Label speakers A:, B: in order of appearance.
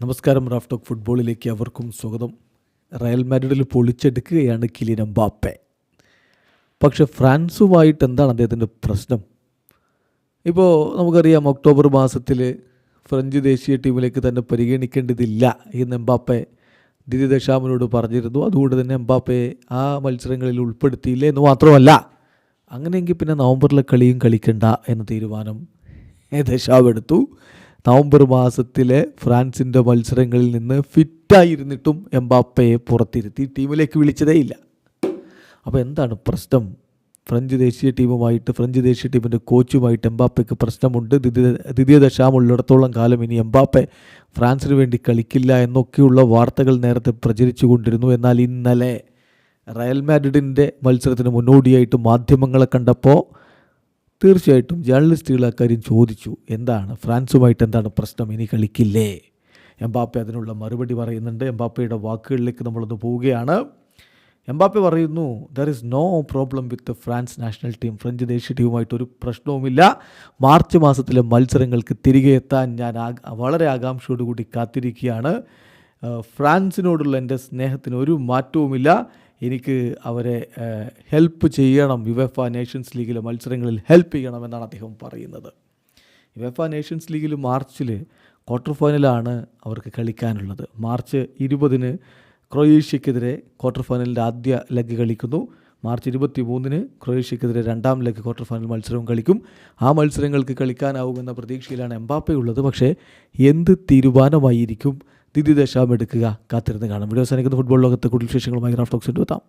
A: നമസ്കാരം Raf talk ഫുട്ബോളിലേക്ക് അവർക്കും സ്വാഗതം. റയൽ മാഡ്രിഡിൽ പൊളിച്ചെടുക്കുകയാണ് കിലിൻ എംബാപ്പെ. പക്ഷെ ഫ്രാൻസുമായിട്ട് എന്താണ് അദ്ദേഹത്തിന്റെ പ്രശ്നം? ഇപ്പോൾ നമുക്കറിയാം ഒക്ടോബർ മാസത്തിൽ ഫ്രഞ്ച് ദേശീയ ടീമിലേക്ക് തന്നെ പരിഗണിക്കേണ്ടതില്ല എന്ന് എംബാപ്പെ ദിദി ദശാമിനോട് പറഞ്ഞിരുന്നു. അതുകൊണ്ട് തന്നെ എംബാപ്പയെ ആ മത്സരങ്ങളിൽ ഉൾപ്പെടുത്തിയില്ല എന്ന് മാത്രമല്ല അങ്ങനെയെങ്കിൽ പിന്നെ നവംബറിലെ കളിയും കളിക്കണ്ട എന്ന തീരുമാനം ദശാവ് എടുത്തു നവംബർ മാസത്തിലെ ഫ്രാൻസിന്റെ മത്സരങ്ങളിൽ നിന്ന് ഫിറ്റായിരുന്നിട്ടും എംബാപ്പയെ പുറത്തിരുത്തി ടീമിലേക്ക് വിളിച്ചതേ ഇല്ല അപ്പോൾ എന്താണ് പ്രശ്നം? ഫ്രഞ്ച് ദേശീയ ടീമുമായിട്ട് ഫ്രഞ്ച് ദേശീയ ടീമിന്റെ കോച്ചുമായിട്ട് എംബാപ്പയ്ക്ക് പ്രശ്നമുണ്ട്? ദ്വിതീയ ദശാമുള്ളിടത്തോളം കാലം ഇനി എംബാപ്പെ ഫ്രാൻസിന് വേണ്ടി കളിക്കില്ല എന്നൊക്കെയുള്ള വാർത്തകൾ നേരത്തെ പ്രചരിച്ചു കൊണ്ടിരുന്നു എന്നാൽ ഇന്നലെ റയൽ മാഡ്രിഡിന്റെ മത്സരത്തിന് മുന്നോടിയായിട്ട് മാധ്യമങ്ങളെ കണ്ടപ്പോൾ തീർച്ചയായിട്ടും ജേർണലിസ്റ്റുകൾ അക്കാര്യം ചോദിച്ചു. എന്താണ്? ഫ്രാൻസുമായിട്ട് എന്താണ് പ്രശ്നം? ഇനി കളിക്കില്ലേ? എംബാപ്പെ അതിനുള്ള മറുപടി പറയുന്നുണ്ട്. എംബാപ്പയുടെ വാക്കുകളിലേക്ക് നമ്മളൊന്ന് പോവുകയാണ്. എംബാപ്പെ പറയുന്നു there is no problem with France national team French ദേശീയ ടീമുമായിട്ട് ഒരു പ്രശ്നവുമില്ല. മാർച്ച് മാസത്തിലെ മത്സരങ്ങൾക്ക് തിരികെ എത്താൻ ഞാൻ വളരെ ആകാംക്ഷയോടുകൂടി കാത്തിരിക്കുകയാണ്. ഫ്രാൻസിനോടുള്ള എന്റെ സ്നേഹത്തിന് ഒരു മാറ്റവുമില്ല. എനിക്ക് അവരെ ഹെൽപ്പ് ചെയ്യണം. യുവഫ നേഷൻസ് ലീഗിലെ മത്സരങ്ങളിൽ ഹെൽപ്പ് ചെയ്യണമെന്നാണ് അദ്ദേഹം പറയുന്നത്. യുവഫ നേഷൻസ് ലീഗിൽ മാർച്ചിൽ ക്വാർട്ടർ ഫൈനലാണ് അവർക്ക് കളിക്കാനുള്ളത്. മാർച്ച് ഇരുപതിന് ക്രൊയേഷ്യക്കെതിരെ ക്വാർട്ടർ ഫൈനലിന്റെ ആദ്യ ലെഗ് കളിക്കുന്നു. മാർച്ച് ഇരുപത്തി മൂന്നിന് ക്രൊയേഷ്യക്കെതിരെ രണ്ടാം ലെഗ് ക്വാർട്ടർ ഫൈനൽ മത്സരവും കളിക്കും. ആ മത്സരങ്ങൾക്ക് കളിക്കാനാവുമെന്ന പ്രതീക്ഷയിലാണ് എംബാപ്പയുള്ളത് പക്ഷേ എന്ത് തീരുമാനമായിരിക്കും? ദിദി ദശാം എടുക്കുക കാത്തിരുന്ന് കാണാം. വീഡിയോ സാധിക്കുന്ന ഫുട്ബോൾ ലോകത്തെ കൂടുതൽ വിശേഷങ്ങളുമായി റാഫ്റ്റോക്സ് എത്താം.